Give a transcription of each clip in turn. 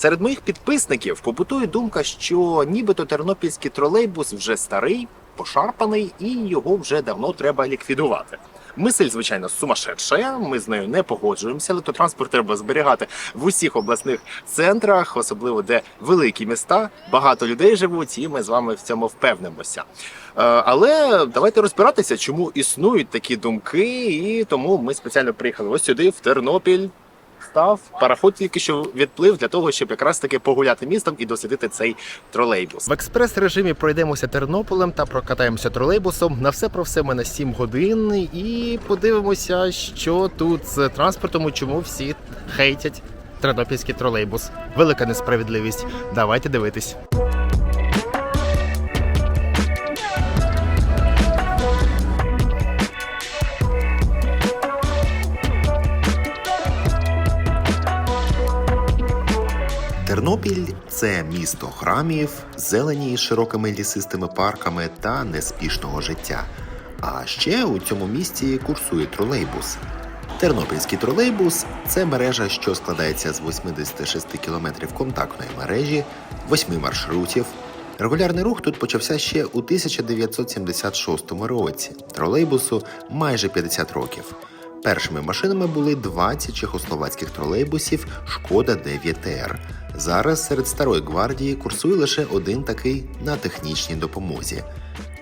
Серед моїх підписників побутує думка, що нібито тернопільський тролейбус вже старий, пошарпаний, і його вже давно треба ліквідувати. Мисль, звичайно, сумасшедша. Ми з нею не погоджуємося. Електротранспорт треба зберігати в усіх обласних центрах, особливо де великі міста, багато людей живуть, і ми з вами в цьому впевнимося. Е, Але давайте розбиратися, чому існують такі думки, і тому ми спеціально приїхали ось сюди, в Тернопіль. Став пароход тільки що відплив для того, щоб якраз таки погуляти містом і дослідити цей тролейбус. В експрес-режимі пройдемося Тернополем та прокатаємося тролейбусом. На все про все ми на 7 годин і подивимося, що тут з транспортом і чому всі хейтять тернопільський тролейбус. Велика несправедливість. Давайте дивитись. Тернопіль це місто храмів, зелені з широкими лісистими парками та неспішного життя. А ще у цьому місті курсує тролейбус. Тернопільський тролейбус це мережа, що складається з 86 кілометрів контактної мережі, 8 маршрутів. Регулярний рух тут почався ще у 1976 році. Тролейбусу майже 50 років. Першими машинами були 20 чехословацьких тролейбусів Шкода 9Р. Зараз серед старої гвардії курсує лише один такий на технічній допомозі.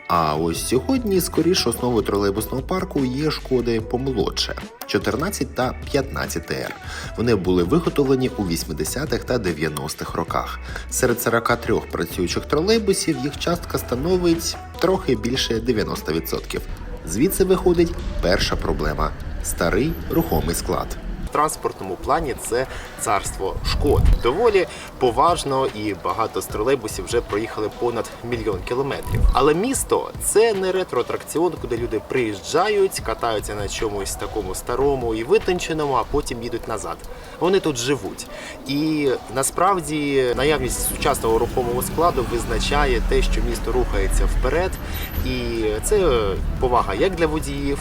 А ось сьогодні скоріше основою тролейбусного парку є шкоди помолодше 14 та 15 р Вони були виготовлені у 80-х та 90-х роках. Серед 43 працюючих тролейбусів їх частка становить трохи більше 90%. Звідси виходить перша проблема старий рухомий склад. В транспортному плані це царство шкод. Доволі поважно і багато з тролейбусів вже проїхали понад мільйон кілометрів. Але місто це не ретро-атракціон, куди люди приїжджають, катаються на чомусь такому старому і витонченому, а потім їдуть назад. Вони тут живуть. І насправді наявність сучасного рухомого складу визначає те, що місто рухається вперед, і це повага як для водіїв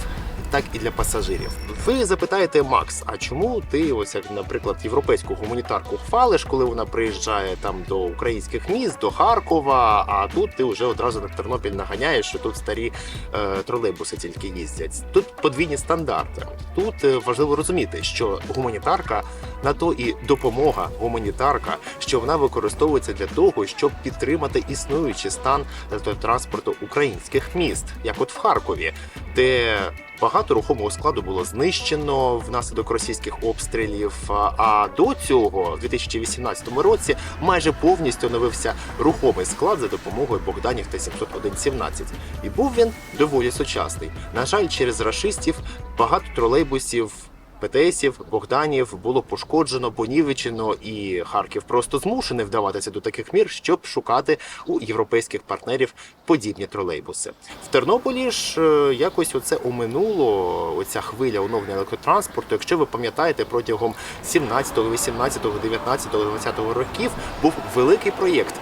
так і для пасажирів. Ви запитаєте, Макс, а чому ти, ось як, наприклад, європейську гуманітарку хвалиш, коли вона приїжджає там до українських міст, до Харкова, а тут ти вже одразу на Тернопіль наганяєш, що тут старі е, тролейбуси тільки їздять. Тут подвійні стандарти. Тут е, важливо розуміти, що гуманітарка на то і допомога гуманітарка, що вона використовується для того, щоб підтримати існуючий стан електротранспорту українських міст, як от в Харкові, де Багато рухомого складу було знищено внаслідок російських обстрілів. А- до цього, в 2018 році, майже повністю оновився рухомий склад за допомогою Богданів та 701-17. І був він доволі сучасний. На жаль, через рашистів багато тролейбусів. ПТСів, Богданів було пошкоджено, понівечено, і Харків просто змушений вдаватися до таких мір, щоб шукати у європейських партнерів подібні тролейбуси. В Тернополі ж е, якось оце оминуло оця хвиля оновлення електротранспорту. Якщо ви пам'ятаєте, протягом 17, 18, 19, 20 років був великий проєкт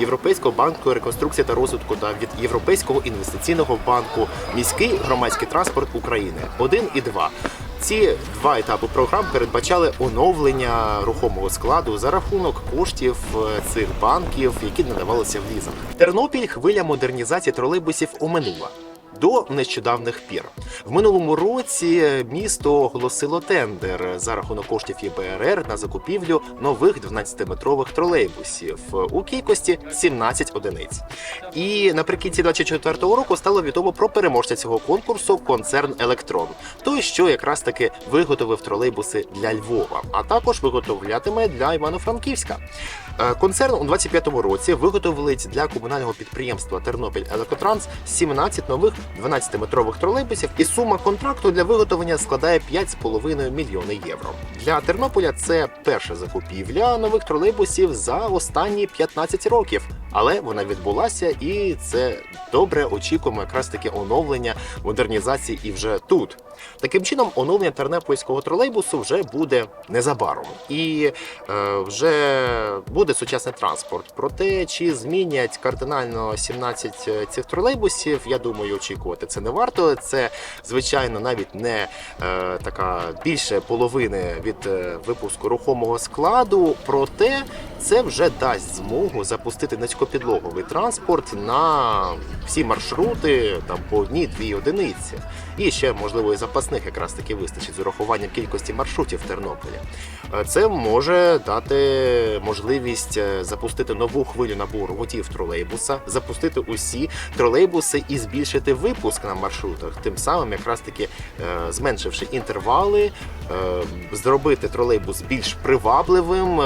Європейського банку реконструкції та розвитку та від Європейського інвестиційного банку міський громадський транспорт України 1 і 2. Ці два етапи програм передбачали оновлення рухомого складу за рахунок коштів е, цих банків, які надавалися в лізинг. Тернопіль хвиля модернізації тролейбусів оминула. До нещодавних пір в минулому році місто оголосило тендер за рахунок коштів ЄБРР на закупівлю нових 12-метрових тролейбусів у кількості 17 одиниць. І наприкінці 24-го року стало відомо про переможця цього конкурсу концерн Електрон, той, що якраз таки виготовив тролейбуси для Львова, а також виготовлятиме для Івано-Франківська. Е, Концерн у 25-му році виголовить для комунального підприємства Тернопіль Електротранс 17 нових 12-метрових тролейбусів, і сума контракту для виготовлення складає 5,5 мільйони євро. Для Тернополя це перша закупівля нових тролейбусів за останні 15 років. Але вона відбулася, і це добре очікуємо якраз таки оновлення модернізації і вже тут. Таким чином, оновлення тернопільського тролейбусу вже буде незабаром, і е, вже буде сучасний транспорт. Проте чи змінять кардинально 17 цих тролейбусів, я думаю, очікувати це не варто. Це звичайно навіть не е, така більше половини від е, випуску рухомого складу. Проте це вже дасть змогу запустити низькопідлоговий транспорт на всі маршрути там по одній-дві одиниці. І ще можливо і запасних якраз таки вистачить з урахуванням кількості маршрутів в Тернополі. Е, Це може дати можливість е, запустити нову хвилю набору водіїв тролейбуса, запустити усі тролейбуси і збільшити випуск на маршрутах, тим самим якраз таки е, зменшивши інтервали, зробити тролейбус більш привабливим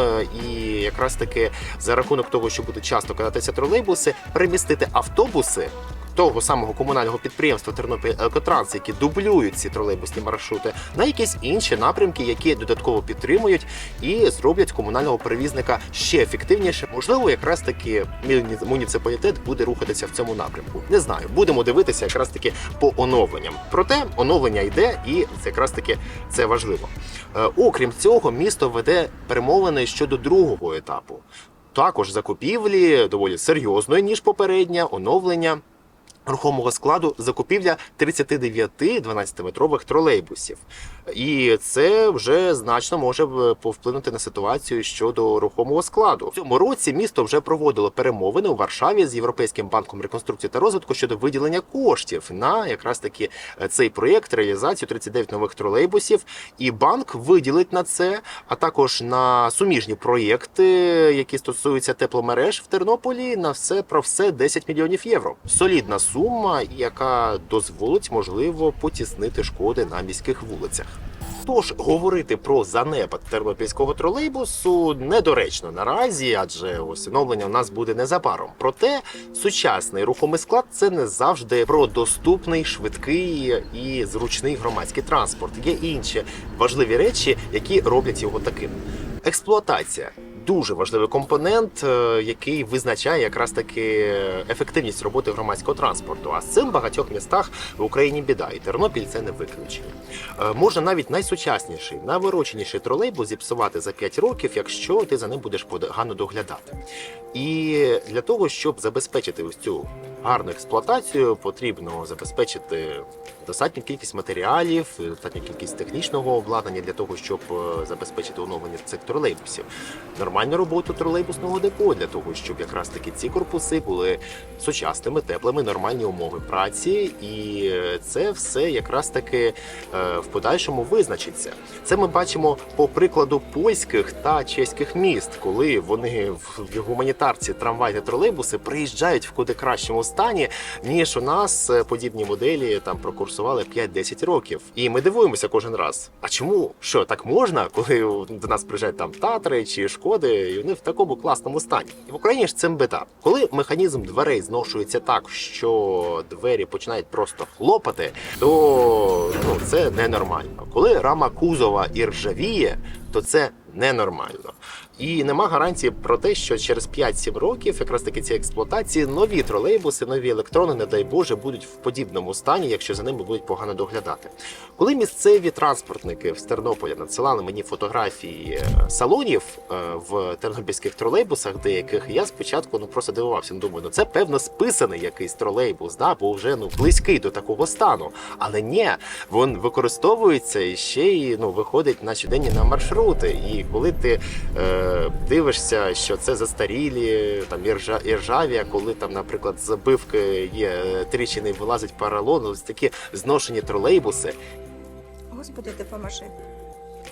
і якраз таки за рахунок того, що будуть часто кататися тролейбуси, перемістити автобуси. Того самого комунального підприємства Тернопіль Екотранс, які дублюють ці тролейбусні маршрути, на якісь інші напрямки, які додатково підтримують і зроблять комунального перевізника ще ефективніше. Можливо, якраз таки муні- муніципалітет буде рухатися в цьому напрямку. Не знаю, будемо дивитися якраз таки по оновленням. Проте оновлення йде, і це якраз таки це важливо. Е, Окрім цього, місто веде перемовини щодо другого етапу. Також закупівлі доволі серйозної ніж попереднє оновлення рухомого складу закупівля 39 12-метрових тролейбусів. І це вже значно може е, повплинути на ситуацію щодо рухомого складу. В цьому році місто вже проводило перемовини у Варшаві з Європейським банком реконструкції та розвитку щодо виділення коштів на якраз таки е, цей проєкт, реалізацію 39 нових тролейбусів. І банк виділить на це, а також на суміжні проєкти, які стосуються тепломереж в Тернополі. На все про все 10 мільйонів євро. Солідна сума, яка дозволить можливо потіснити шкоди на міських вулицях. Тож говорити про занепад тернопільського тролейбусу недоречно наразі, адже ось оновлення у нас буде незабаром. Проте сучасний рухомий склад це не завжди про доступний, швидкий і зручний громадський транспорт. Є інші важливі речі, які роблять його таким. Експлуатація. Дуже важливий компонент, е, який визначає якраз таки ефективність роботи громадського транспорту. А з цим в багатьох містах в Україні біда, і Тернопіль це не виключення. Е, Можна навіть найсучасніший, найвороченіший тролейбус зіпсувати за 5 років, якщо ти за ним будеш погано доглядати. І для того, щоб забезпечити ось цю гарну експлуатацію, потрібно забезпечити достатню кількість матеріалів, достатню кількість технічного обладнання для того, щоб е, забезпечити оновлення цих тролейбусів. Нормальну роботу тролейбусного депо для того, щоб якраз таки ці корпуси були сучасними, теплими, нормальні умови праці, і е, це все якраз таки е, в подальшому визначиться. Це ми бачимо по прикладу польських та чеських міст, коли вони в гуманітарці трамвай та тролейбуси приїжджають в куди кращому стані, ніж у нас е, подібні моделі там прокурсували 5-10 років. І ми дивуємося кожен раз. А чому що так можна, коли до нас приїжджають там татри чи шкоди, і вони в такому класному стані? І в Україні ж цим бита. Коли механізм дверей зношується так, що двері починають просто хлопати, то ну це ненормально. Коли рама кузова і ржавіє, то це ненормально. І нема гарантії про те, що через 5-7 років, якраз таки цієї експлуатації, нові тролейбуси, нові електрони, не дай Боже, будуть в подібному стані, якщо за ними будуть погано доглядати. Коли місцеві транспортники з Тернополя надсилали мені фотографії е, салонів е, в тернопільських тролейбусах, деяких я спочатку ну просто дивувався. Ну, Думаю, ну це певно списаний якийсь тролейбус, да, бо вже ну близький до такого стану. Але ні, він використовується і ще й ну виходить на щоденні на маршрути. І коли ти е, дивишся, що це застарілі, там і ржа- і ржаві, а коли там, наприклад, забивки є е, тріщини, і вилазить поролон, ось такі зношені тролейбуси. Господи, допоможи.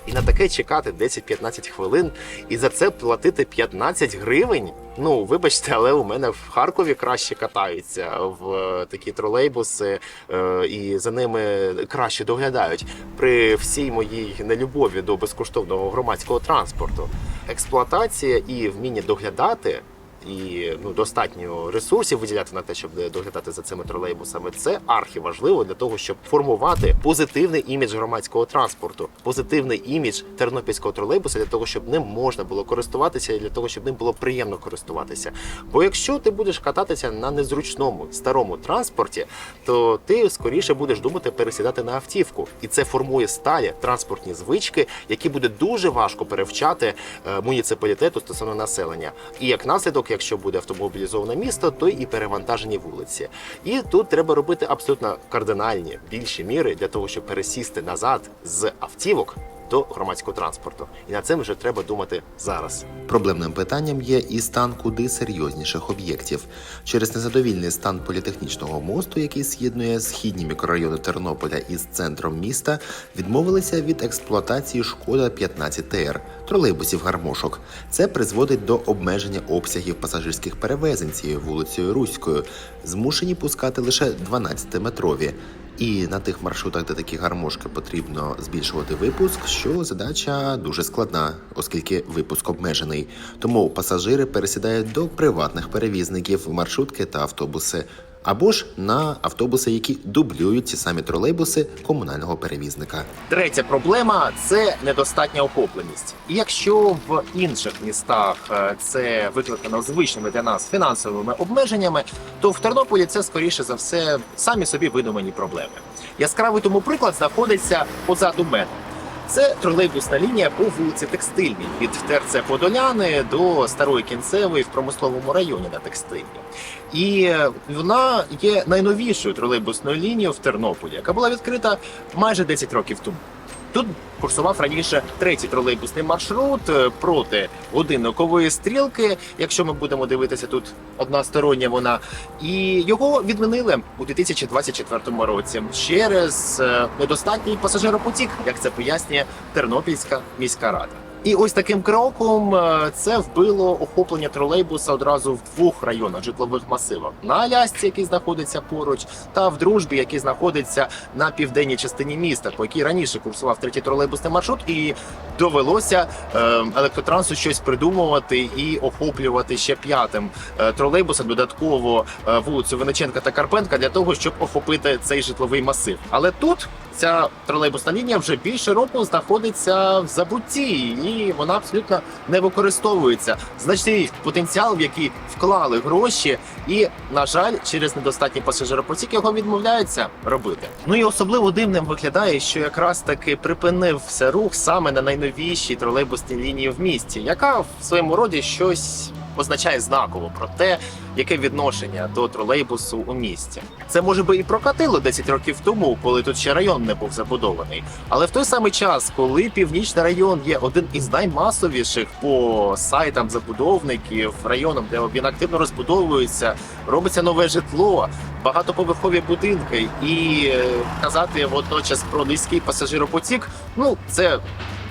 І на таке чекати 10-15 хвилин і за це платити 15 гривень. Ну, вибачте, але у мене в Харкові краще катаються в е, такі тролейбуси, е, і за ними краще доглядають при всій моїй нелюбові до безкоштовного громадського транспорту. Експлуатація і вміння доглядати. І ну достатньо ресурсів виділяти на те, щоб доглядати за цими тролейбусами. Це архіважливо для того, щоб формувати позитивний імідж громадського транспорту, позитивний імідж тернопільського тролейбуса для того, щоб ним можна було користуватися, і для того, щоб ним було приємно користуватися. Бо якщо ти будеш кататися на незручному старому транспорті, то ти скоріше будеш думати пересідати на автівку, і це формує сталі транспортні звички, які буде дуже важко перевчати е, муніципалітету стосовно населення. І як наслідок, якщо буде автомобілізоване місто, то і перевантажені вулиці. І тут треба робити абсолютно кардинальні більші міри для того, щоб пересісти назад з автівок до громадського транспорту. І над цим вже треба думати зараз. Проблемним питанням є і стан куди серйозніших об'єктів. Через незадовільний стан політехнічного мосту, який з'єднує східні мікрорайони Тернополя із центром міста, відмовилися від експлуатації шкода 15 ТР тролейбусів гармошок. Це призводить до обмеження обсягів пасажирських перевезень цією вулицею Руською, змушені пускати лише 12-метрові. І на тих маршрутах, де такі гармошки потрібно збільшувати випуск, що задача дуже складна, оскільки випуск обмежений. Тому пасажири пересідають до приватних перевізників, маршрутки та автобуси, або ж на автобуси, які дублюють ці самі тролейбуси комунального перевізника. Третя проблема це недостатня охопленість. Якщо в інших містах е, це викликано звичними для нас фінансовими обмеженнями, то в Тернополі це скоріше за все самі собі видумані проблеми. Яскравий тому приклад знаходиться позаду мене. Це тролейбусна лінія по вулиці Текстильній від ТРЦ Подоляни до Старої Кінцевої в промисловому районі на Текстильні. І вона є найновішою тролейбусною лінією в Тернополі, яка була відкрита майже 10 років тому. Тут курсував раніше третій тролейбусний маршрут е, проти годинникової стрілки. Якщо ми будемо дивитися, тут одностороння вона, і його відмінили у 2024 році через е, недостатній пасажиропотік, як це пояснює Тернопільська міська рада. І ось таким кроком е, це вбило охоплення тролейбуса одразу в двох районах житлових масивах: на Алясці, який знаходиться поруч, та в дружбі, який знаходиться на південній частині міста, по якій раніше курсував третій тролейбусний маршрут, і довелося е, електротрансу щось придумувати і охоплювати ще п'ятим е, тролейбусом додатково вулицю Винниченка та Карпенка для того, щоб охопити цей житловий масив. Але тут ця тролейбусна лінія вже більше року знаходиться в забутті, і вона абсолютно не використовується. Значний потенціал, в який вклали гроші, і на жаль, через недостатній пасажиропотік його відмовляються робити. Ну і особливо дивним виглядає, що якраз таки припинився рух саме на найновішій тролейбусній лінії в місті, яка в своєму роді щось означає знаково про те, яке відношення до тролейбусу у місті. Це може би і прокатило 10 років тому, коли тут ще район не був забудований. Але в той самий час, коли північний район є один із наймасовіших по сайтам забудовників, районом, де він активно розбудовується, робиться нове житло, багатоповерхові будинки, і е, казати водночас про низький пасажиропотік, ну це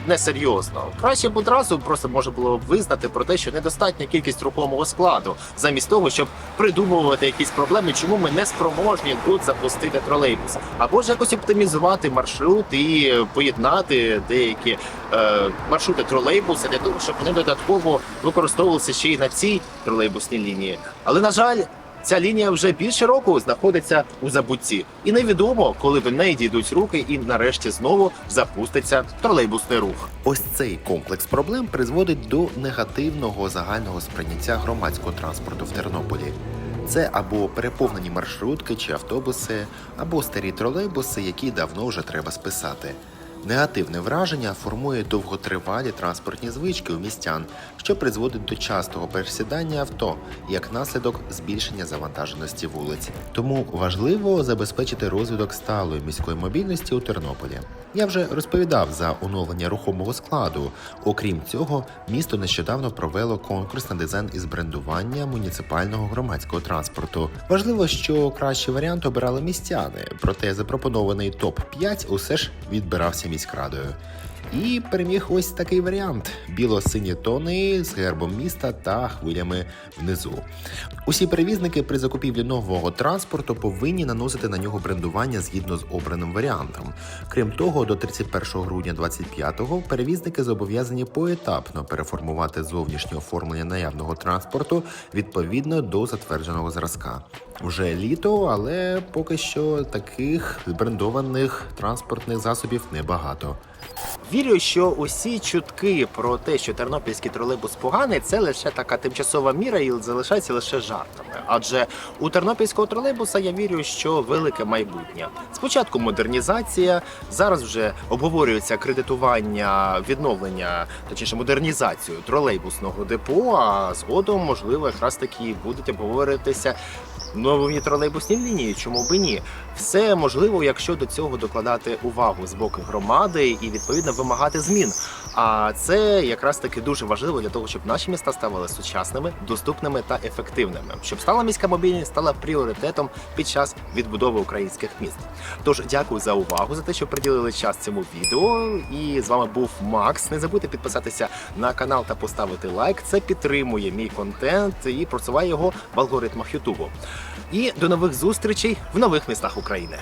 несерйозно. Краще б одразу просто можна було б визнати про те, що недостатня кількість рухомого складу, замість того, щоб придумувати якісь проблеми, чому ми не спроможні тут запустити тролейбус, або ж якось оптимізувати маршрут і поєднати деякі е, маршрути тролейбуса для того, щоб вони додатково використовувалися ще й на цій тролейбусній лінії. Але на жаль. Ця лінія вже більше року знаходиться у забутті, і невідомо, коли до неї дійдуть руки, і нарешті знову запуститься тролейбусний рух. Ось цей комплекс проблем призводить до негативного загального сприйняття громадського транспорту в Тернополі. Це або переповнені маршрутки чи автобуси, або старі тролейбуси, які давно вже треба списати. Негативне враження формує довготривалі транспортні звички у містян, що призводить до частого пересідання авто, як наслідок збільшення завантаженості вулиць. Тому важливо забезпечити розвиток сталої міської мобільності у Тернополі. Я вже розповідав за оновлення рухомого складу. Окрім цього, місто нещодавно провело конкурс на дизайн із брендування муніципального громадського транспорту. Важливо, що кращий варіант обирали містяни, проте запропонований топ 5 усе ж відбирався міськрадою. І переміг ось такий варіант: біло-сині тони з гербом міста та хвилями внизу. Усі перевізники при закупівлі нового транспорту повинні наносити на нього брендування згідно з обраним варіантом. Крім того, до 31 грудня 25-го перевізники зобов'язані поетапно переформувати зовнішнє оформлення наявного транспорту відповідно до затвердженого зразка. Вже літо, але поки що таких брендованих транспортних засобів небагато. Вірю, що усі чутки про те, що тернопільський тролейбус поганий, це лише така тимчасова міра і залишається лише жартами. Адже у тернопільського тролейбуса я вірю, що велике майбутнє. Спочатку модернізація, зараз вже обговорюється кредитування, відновлення, точніше модернізацію тролейбусного депо. А згодом, можливо, якраз таки будуть обговорюватися нові тролейбусні лінії. Чому би ні? Все можливо, якщо до цього докладати увагу з боку громади і відповідно вимагати змін. А це якраз таки дуже важливо для того, щоб наші міста ставали сучасними, доступними та ефективними, щоб стала міська мобільність стала пріоритетом під час відбудови українських міст. Тож дякую за увагу за те, що приділили час цьому відео. І з вами був Макс. Не забудьте підписатися на канал та поставити лайк. Це підтримує мій контент і просуває його в алгоритмах Ютубу. І до нових зустрічей в нових містах України.